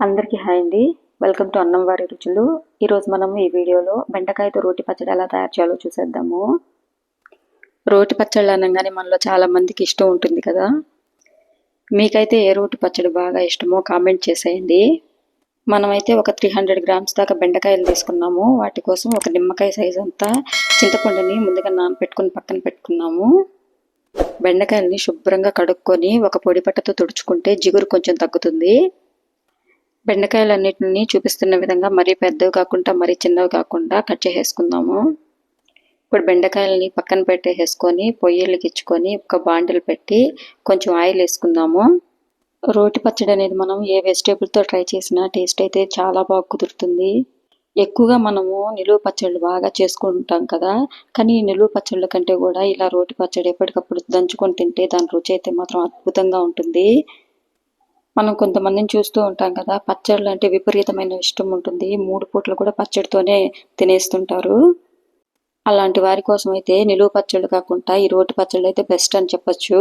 అందరికీ హాయ్ అండి. Welcome to అన్నం వారి రుచులు. ఈరోజు మనం ఈ వీడియోలో బెండకాయతో రోటి పచ్చడి ఎలా తయారు చేయాలో చూసేద్దాము. రోటి పచ్చళ్ళు అనగానే మనలో చాలా మందికి ఇష్టం ఉంటుంది కదా. మీకైతే ఏ రోటి పచ్చడి బాగా ఇష్టమో కామెంట్ చేసేయండి. మనమైతే ఒక త్రీ హండ్రెడ్ గ్రామ్స్ దాకా బెండకాయలు తీసుకున్నాము. వాటి కోసం ఒక నిమ్మకాయ సైజ్ అంతా చింతపండుని ముందుగా నానపెట్టుకుని పక్కన పెట్టుకున్నాము. బెండకాయలని శుభ్రంగా కడుక్కొని ఒక పొడి పట్టతో తుడుచుకుంటే జిగురు కొంచెం తగ్గుతుంది. బెండకాయలన్నిటిని చూపిస్తున్న విధంగా మరీ పెద్దవి కాకుండా మరీ చిన్నవి కాకుండా కట్ చేసేసుకుందాము. ఇప్పుడు బెండకాయలని పక్కన పెట్టేసుకొని పొయ్యిలకి ఇచ్చుకొని ఒక బాండిల్ పెట్టి కొంచెం ఆయిల్ వేసుకుందాము. రోటి పచ్చడి అనేది మనం ఏ వెజిటేబుల్తో ట్రై చేసినా టేస్ట్ అయితే చాలా బాగా కుదురుతుంది. ఎక్కువగా మనము నిలువ పచ్చళ్ళు బాగా చేసుకుంటాం కదా కానీ ఈ నిలువ పచ్చళ్ళ కంటే కూడా ఇలా రోటి పచ్చడి ఎప్పటికప్పుడు దంచుకొని తింటే దాని రుచి అయితే మాత్రం అద్భుతంగా ఉంటుంది. మనం కొంతమందిని చూస్తూ ఉంటాం కదా పచ్చళ్ళు అంటే విపరీతమైన ఇష్టం ఉంటుంది. మూడు పూటలు కూడా పచ్చడితోనే తినేస్తుంటారు. అలాంటి వారి కోసం అయితే నిలువ పచ్చళ్ళు కాకుండా ఈ రోటి పచ్చళ్ళు అయితే బెస్ట్ అని చెప్పచ్చు.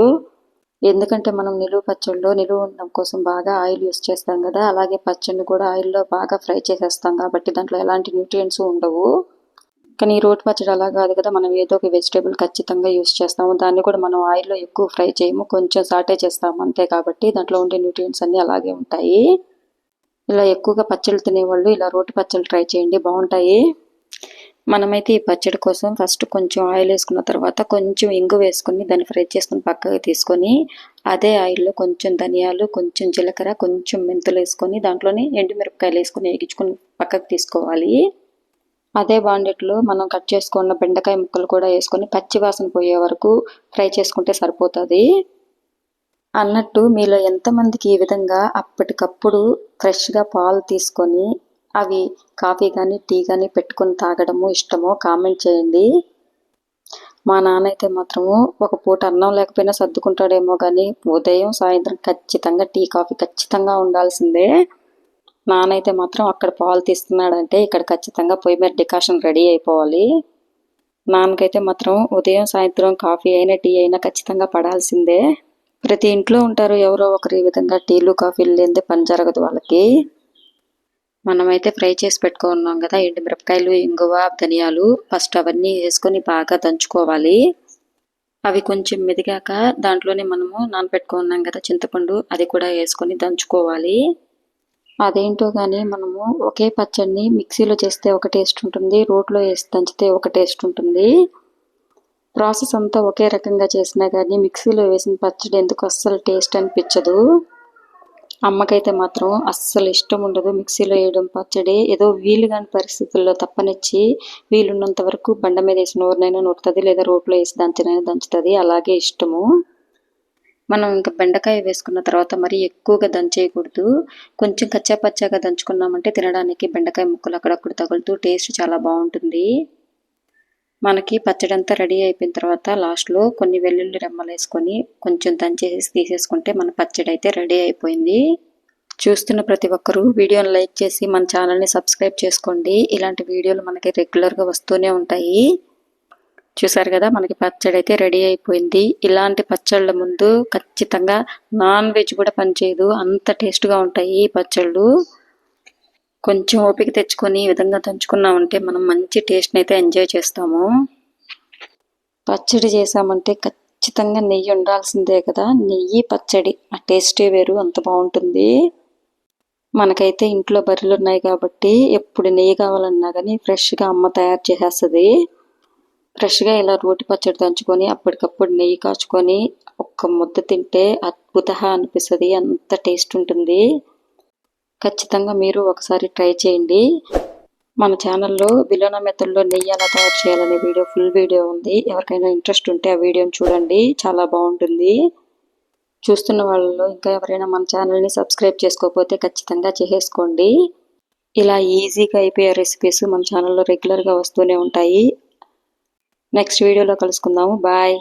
ఎందుకంటే మనం నిలువ పచ్చళ్ళు నిలువ ఉండడం కోసం బాగా ఆయిల్ యూస్ చేస్తాం కదా అలాగే పచ్చడిని కూడా ఆయిల్లో బాగా ఫ్రై చేసేస్తాం కాబట్టి దాంట్లో ఎలాంటి న్యూట్రియంట్స్ ఉండవు. కానీ ఈ రోటి పచ్చడి అలా కాదు కదా మనం ఏదో ఒక వెజిటేబుల్ ఖచ్చితంగా యూస్ చేస్తాము. దాన్ని కూడా మనం ఆయిల్లో ఎక్కువ ఫ్రై చేయము కొంచెం సాటే చేస్తాము అంతే కాబట్టి దాంట్లో ఉండే న్యూట్రియంట్స్ అన్నీ అలాగే ఉంటాయి. ఇలా ఎక్కువగా పచ్చళ్ళు తినేవాళ్ళు ఇలా రోటి పచ్చళ్ళు ట్రై చేయండి బాగుంటాయి. మనమైతే ఈ పచ్చడి కోసం ఫస్ట్ కొంచెం ఆయిల్ వేసుకున్న తర్వాత కొంచెం ఇంగు వేసుకొని దాన్ని ఫ్రై చేసుకుని పక్కకి తీసుకొని అదే ఆయిల్లో కొంచెం ధనియాలు కొంచెం జీలకర్ర కొంచెం మెంతులు వేసుకొని దాంట్లోనే ఎండుమిరపకాయలు వేసుకొని వేగించుకొని పక్కకు తీసుకోవాలి. అదే బాండెట్లో మనం కట్ చేసుకున్న బెండకాయ ముక్కలు కూడా వేసుకొని పచ్చివాసన పోయే వరకు ఫ్రై చేసుకుంటే సరిపోతుంది. అన్నట్టు మీలో ఎంతమందికి ఈ విధంగా అప్పటికప్పుడు ఫ్రెష్గా పాలు తీసుకొని అవి కాఫీ కానీ టీ కానీ పెట్టుకొని తాగడము ఇష్టమో కామెంట్ చేయండి. మా నాన్న అయితే మాత్రము ఒక పూట అన్నం లేకపోయినా సర్దుకుంటాడేమో కానీ ఉదయం సాయంత్రం ఖచ్చితంగా టీ కాఫీ ఖచ్చితంగా ఉండాల్సిందే. నానైతే మాత్రం అక్కడ పాలు తీస్తున్నాడంటే ఇక్కడ ఖచ్చితంగా పొయ్యి మీద డికాషన్ రెడీ అయిపోవాలి. నాన్నకైతే మాత్రం ఉదయం సాయంత్రం కాఫీ అయినా టీ అయినా ఖచ్చితంగా పడాల్సిందే. ప్రతి ఇంట్లో ఉంటారు ఎవరో ఒకరు ఈ విధంగా టీలు కాఫీలు లేనిదే పని జరగదు వాళ్ళకి. మనమైతే ఫ్రై చేసి పెట్టుకున్నాం కదా ఎండు మిరపకాయలు ఇంగువ ధనియాలు ఫస్ట్ అవన్నీ వేసుకొని బాగా దంచుకోవాలి. అవి కొంచెం మెదిగాక దాంట్లోనే మనము నానపెట్టుకున్నాం కదా చింతపండు అది కూడా వేసుకొని దంచుకోవాలి. అదేంటో కానీ మనము ఒకే పచ్చడిని మిక్సీలో చేస్తే ఒక టేస్ట్ ఉంటుంది రోట్లో వేసి దంచితే ఒక టేస్ట్ ఉంటుంది. ప్రాసెస్ అంతా ఒకే రకంగా చేసినా కానీ మిక్సీలో వేసిన పచ్చడి ఎందుకు అస్సలు టేస్ట్ అనిపించదు. అమ్మకైతే మాత్రం అస్సలు ఇష్టం ఉండదు మిక్సీలో వేయడం పచ్చడి. ఏదో వీలు కాని పరిస్థితుల్లో తప్పనిచ్చి వీలున్నంత వరకు బండ మీద వేసిన నోరునైనా నూరుతుంది లేదా రోట్లో వేసి దంచినైనా దంచుతుంది. అలాగే ఇష్టము. మనం ఇంకా బెండకాయ వేసుకున్న తర్వాత మరీ ఎక్కువగా దంచేయకూడదు. కొంచెం కచ్చా పచ్చాగా దంచుకున్నామంటే తినడానికి బెండకాయ ముక్కలు అక్కడక్కడ తగులుతూ టేస్ట్ చాలా బాగుంటుంది. మనకి పచ్చడంతా రెడీ అయిపోయిన తర్వాత లాస్ట్లో కొన్ని వెల్లుల్లి రెమ్మలు వేసుకొని కొంచెం దంచేసి తీసేసుకుంటే మన పచ్చడి అయితే రెడీ అయిపోయింది. చూస్తున్న ప్రతి ఒక్కరూ వీడియోని లైక్ చేసి మన ఛానల్ని సబ్స్క్రైబ్ చేసుకోండి. ఇలాంటి వీడియోలు మనకి రెగ్యులర్గా వస్తూనే ఉంటాయి. చూసారు కదా మనకి పచ్చడి అయితే రెడీ అయిపోయింది. ఇలాంటి పచ్చళ్ళ ముందు ఖచ్చితంగా నాన్ వెజ్ కూడా పనిచేయదు. అంత టేస్ట్గా ఉంటాయి ఈ పచ్చళ్ళు. కొంచెం ఓపిక తెచ్చుకొని ఈ విధంగా దంచుకున్నామంటే మనం మంచి టేస్ట్ని అయితే ఎంజాయ్ చేస్తాము. పచ్చడి చేసామంటే ఖచ్చితంగా నెయ్యి ఉండాల్సిందే కదా. నెయ్యి పచ్చడి ఆ టేస్టే వేరు అంత బాగుంటుంది. మనకైతే ఇంట్లో బర్రెలు ఉన్నాయి కాబట్టి ఎప్పుడు నెయ్యి కావాలన్నా కానీ ఫ్రెష్గా అమ్మ తయారు చేసేస్తుంది. ఫ్రెష్గా ఇలా రోటి పచ్చడి దంచుకొని అప్పటికప్పుడు నెయ్యి కాచుకొని ఒక్క ముద్ద తింటే అద్భుత అనిపిస్తుంది. అంత టేస్ట్ ఉంటుంది. ఖచ్చితంగా మీరు ఒకసారి ట్రై చేయండి. మన ఛానల్లో విలోన మెథడ్లో నెయ్యి ఎలా తయారు చేయాలనే వీడియో ఫుల్ వీడియో ఉంది. ఎవరికైనా ఇంట్రెస్ట్ ఉంటే ఆ వీడియోని చూడండి. చాలా బాగుంటుంది. చూస్తున్న వాళ్ళలో ఇంకా ఎవరైనా మన ఛానల్ని సబ్స్క్రైబ్ చేసుకోకపోతే ఖచ్చితంగా చేసేసుకోండి. ఇలా ఈజీగా అయిపోయే రెసిపీస్ మన ఛానల్లో రెగ్యులర్గా వస్తూనే ఉంటాయి. నెక్స్ట్ వీడియోలో కలుసుకుందాము. బాయ్